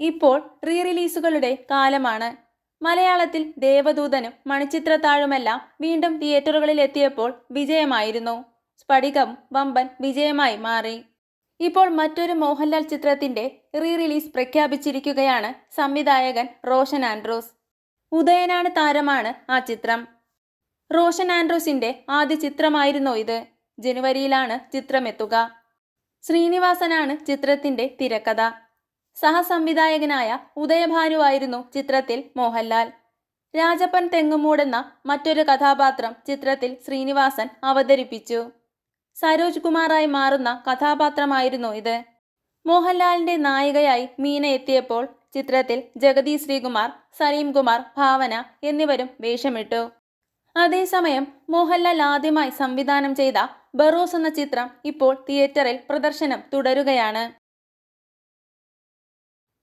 ഇപ്പോൾ റീ റിലീസുകളുടെ കാലമാണ്. മലയാളത്തിൽ ദേവദൂതനും മണിച്ചിത്രത്താഴുമെല്ലാം വീണ്ടും തിയേറ്ററുകളിൽ എത്തിയപ്പോൾ വിജയമായിരുന്നു. സ്ഫടികം വമ്പൻ വിജയമായി മാറി. ഇപ്പോൾ മറ്റൊരു മോഹൻലാൽ ചിത്രത്തിന്റെ റീ റിലീസ് പ്രഖ്യാപിച്ചിരിക്കുകയാണ് സംവിധായകൻ റോഷൻ ആൻഡ്രൂസ്. ഉദയനാണ് താരമാണ് ആ ചിത്രം. റോഷൻ ആൻഡ്രൂസിന്റെ ആദ്യ ചിത്രമായിരുന്നു ഇത്. ജനുവരിയിലാണ് ചിത്രമെത്തുക. ശ്രീനിവാസനാണ് ചിത്രത്തിന്റെ തിരക്കഥ. സഹസംവിധായകനായ ഉദയഭാനുവായിരുന്നു ചിത്രത്തിൽ മോഹൻലാൽ. രാജപ്പൻ തെങ്ങുമൂടെന്ന മറ്റൊരു കഥാപാത്രം ചിത്രത്തിൽ ശ്രീനിവാസൻ അവതരിപ്പിച്ചു. സരോജ് കുമാറായി മാറുന്ന കഥാപാത്രമായിരുന്നു ഇത്. മോഹൻലാലിന്റെ നായികയായി മീന എത്തിയപ്പോൾ ചിത്രത്തിൽ ജഗതി ശ്രീകുമാർ സലീം കുമാർ ഭാവന എന്നിവരും വേഷമിട്ടു. അതേസമയം മോഹൻലാൽ ആദ്യമായി സംവിധാനം ചെയ്ത ബറോസ് എന്ന ചിത്രം ഇപ്പോൾ തിയേറ്ററിൽ പ്രദർശനം തുടരുകയാണ്.